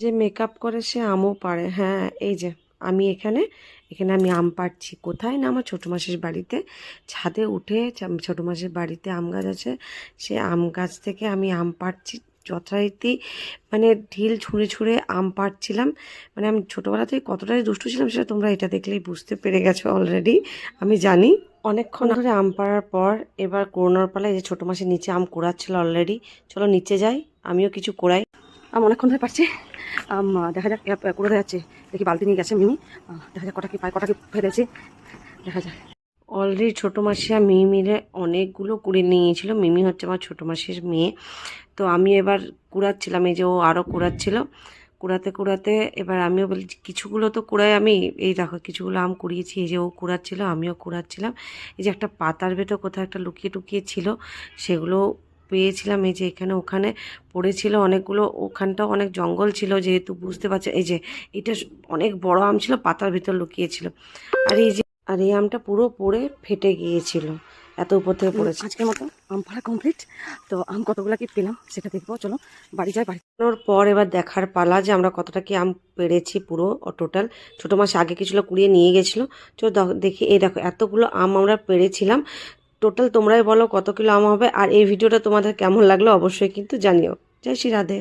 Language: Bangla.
যে মেকআপ করে সে আমও পারে। হ্যাঁ এই যে আমি এখানে এখানে আমি আম পাড়ছি। কোথায় না আমার ছোটো মাসির বাড়িতে? ছাদে উঠে ছোটো মাসির বাড়িতে আম গাছ আছে। সে আম গাছ থেকে আমি আম পাড়ছি। যথারীতি মানে ঢিল ছুঁড়ে ছুঁড়ে আম পাড়ছিলাম। মানে আমি ছোটোবেলা থেকে কতটাই দুষ্টু ছিলাম সেটা তোমরা এটা দেখলেই বুঝতে পেরে গেছো অলরেডি আমি জানি। অনেকক্ষণ ধরে আম পাড়ার পর এবার করোনার পালায় যে ছোটো মাসের নিচে আম কুড়াচ্ছিল অলরেডি চলো নিচে যাই, আমিও কিছু কুড়াই। আম অনেকক্ষণ ধরে পারছি দেখা যাক করে যাচ্ছে। দেখি বালতি নিয়ে গেছে মিমি। দেখা যাক কটা কি পায়, কটা কি ফেলেছি। দেখা যাক। অলরেডি ছোটো মাসি আর মিলে অনেকগুলো কুড়ে নিয়েছিল। মিমি হচ্ছে আমার ছোটো মাসির মেয়ে। তো আমি এবার কুড়াচ্ছিলাম, এই যে ও আরও কুড়াচ্ছিল। কুড়াতে কুড়াতে এবার আমিও বলি, কিছুগুলো তো কুড়াই আমি। এই দেখো, কিছুগুলো আম কুড়িয়েছি, এই যে ও কুড়াচ্ছিল, আমিও কুড়াচ্ছিলাম। এই যে একটা পাতার ভেতর কোথাও একটা লুকিয়ে টুকিয়ে ছিল, সেগুলো পেয়েছিলাম। এই যে এখানে ওখানে পড়েছিল অনেকগুলো। ওখানটাও অনেক জঙ্গল ছিল যেহেতু বুঝতে পারছে এই যে এটা অনেক বড় আম ছিল পাতার ভিতর লুকিয়েছিল। আর এই যে আর এই আমটা পুরো পড়ে ফেটে গিয়েছিল এত উপর থেকে পড়েছে। আজকের মতো আম পাড়া কমপ্লিট তো আম কতগুলো কি পেলাম সেটা দেখব। চলো বাড়ি যাই বাড়ি ওর পর এবার দেখার পালা যে আমরা কতটা কি আম পেরেছি পুরো টোটাল ছোটো মাস আগে কিছুগুলো কুড়িয়ে নিয়ে গেছিল। চলো দেখ- দেখি এই দেখো এতগুলো আম আমরা পেরেছিলাম। টোটাল তোমরাই বলো কত কিলো আম হবে, আর এই ভিডিওটা তোমাদের কেমন লাগল অবশ্যই কিন্তু জানিও। জয় শ্রী রাধে।